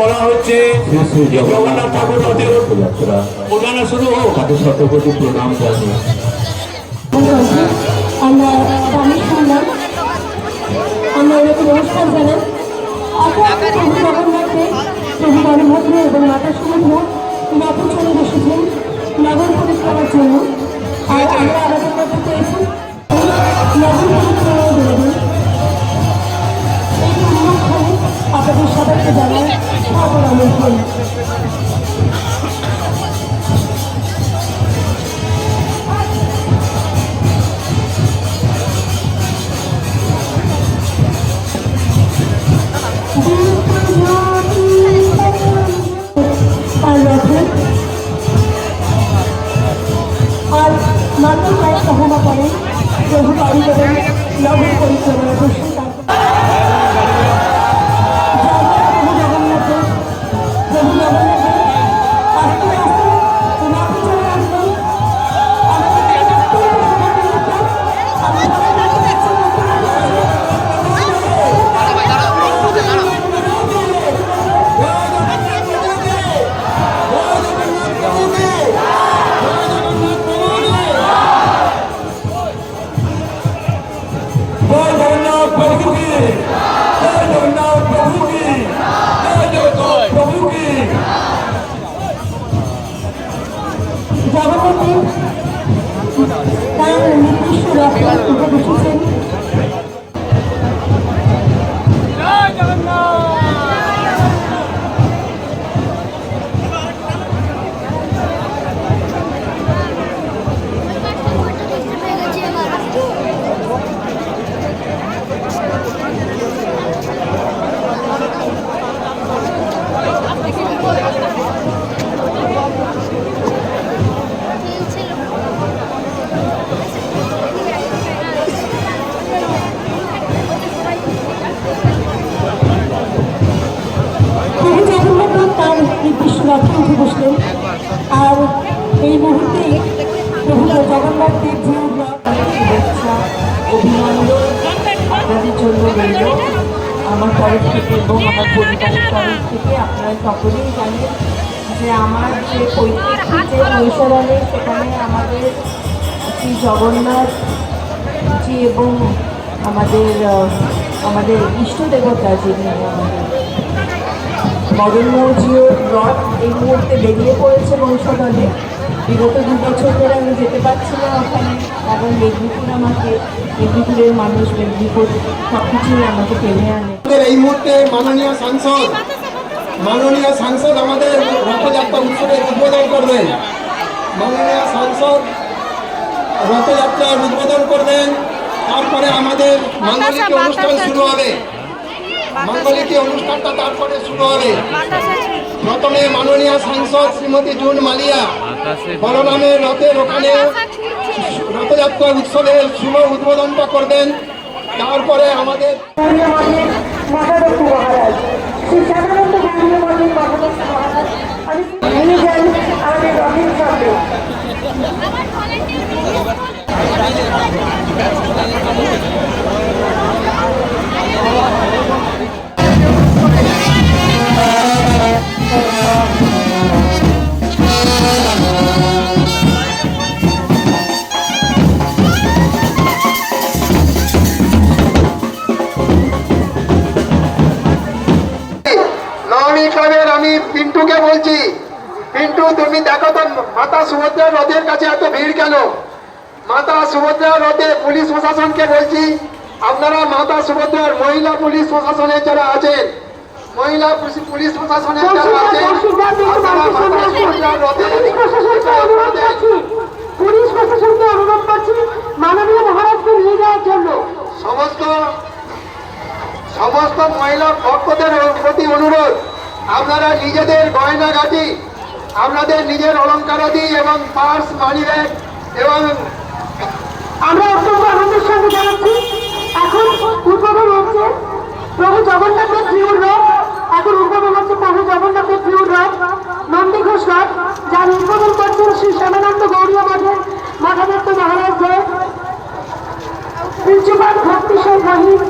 বলা হচ্ছে জগন্নাথ ঠাকুর রথের যাত্রা শুরু হোক। তাকে শতকোটি প্রণাম জানিয়ে। আমরা আর রথে আর মাত্র কয়েক সহমা করেন প্রভু বাড়ি দেবেন নগর পরিক্রমা তার নির্দিষ্ট রথে উঠে বসেছেন প্রভু নির্দিষ্ট রথে উঠে আর এই মুহূর্তে প্রভু জগন্নাথ দেব শুভেচ্ছা, অভিনন্দন। আপনাদের জন্য রইল। আমার তরফ থেকে এবং আমার পরিবারের তরফ থেকে আপনারা সকলেই জানেন যে আমার যে পৈতৃক যে কৈশোরালে সেখানে আমাদের শ্রী জগন্নাথ জি এবং আমাদের আমাদের ইষ্ট দেবতা যিনি, আমাদের মদনমৌজিও রথ এই মুহূর্তে বেরিয়ে পড়েছে বংশদলে বিগত দু বছর ধরে আমি যেতে পারছি না ওখানে কারণ মেদিনীপুর আমাকে মেদিনীপুরের মানুষ মেদিনীপুর সব কিছুই আমাকে টেনে আনে। আমাদের এই মুহূর্তে মাননীয় সাংসদ মাননীয় সাংসদ আমাদের রথযাত্রা উৎসবের উদ্বোধন করবেন। মাননীয় সাংসদ রথযাত্রার উদ্বোধন করবেন তারপরে আমাদের মাঙ্গলিক অনুষ্ঠান শুরু হবে। মাঙ্গলিক অনুষ্ঠানটা তারপরে শুরু হবে প্রথমে মাননীয় সাংসদ শ্রীমতী জুন মালিয়া বলরামের রথের ওখানে রথযাত্রা উৎসবের শুভ উদ্বোধনটা করবেন তারপরে আমাদের মহাদত্ত আমি পিন্টুকে বলছি পিন্টু তুমি দেখো তো মাতা সুভদ্রার রথের কাছে এত ভিড় কেন? মাতা সুভদ্রার রথে পুলিশ প্রশাসনকে বলছি আপনারা মাতা সুভদ্রার মহিলা পুলিশ প্রশাসনের যারা আছেন মহিলা পুলিশ- প্রশাসনের যারা আছেন আপনারা মাতা সুভদ্রার রথে পুলিশ প্রশাসনকে অনুরোধ করছি মাননীয় মহারাজকে নিয়ে যাওয়ার জন্য। সমস্ত সমস্ত মহিলা আপনারা নিজেদের গয়নাগাটি, আপনাদের নিজের অলঙ্কারাদি এবং পার্স, মানি ব্যাগ এবং আমরা অত্যন্ত আনন্দের সঙ্গে জানাচ্ছি, এখন উদ্বোধন হচ্ছে প্রভু জগন্নাথের প্রিয় রথ। এখন উদ্বোধন হচ্ছে প্রভু জগন্নাথের প্রিয় রথ। নন্দীঘোষ রথ, যার উদ্বোধন করছেন শ্রী শ্যামানন্দ গৌরীয় মঠের মঠাধ্যক্ষ মহারাজ দেব প্রিন্সিপাল ভক্তি মহিম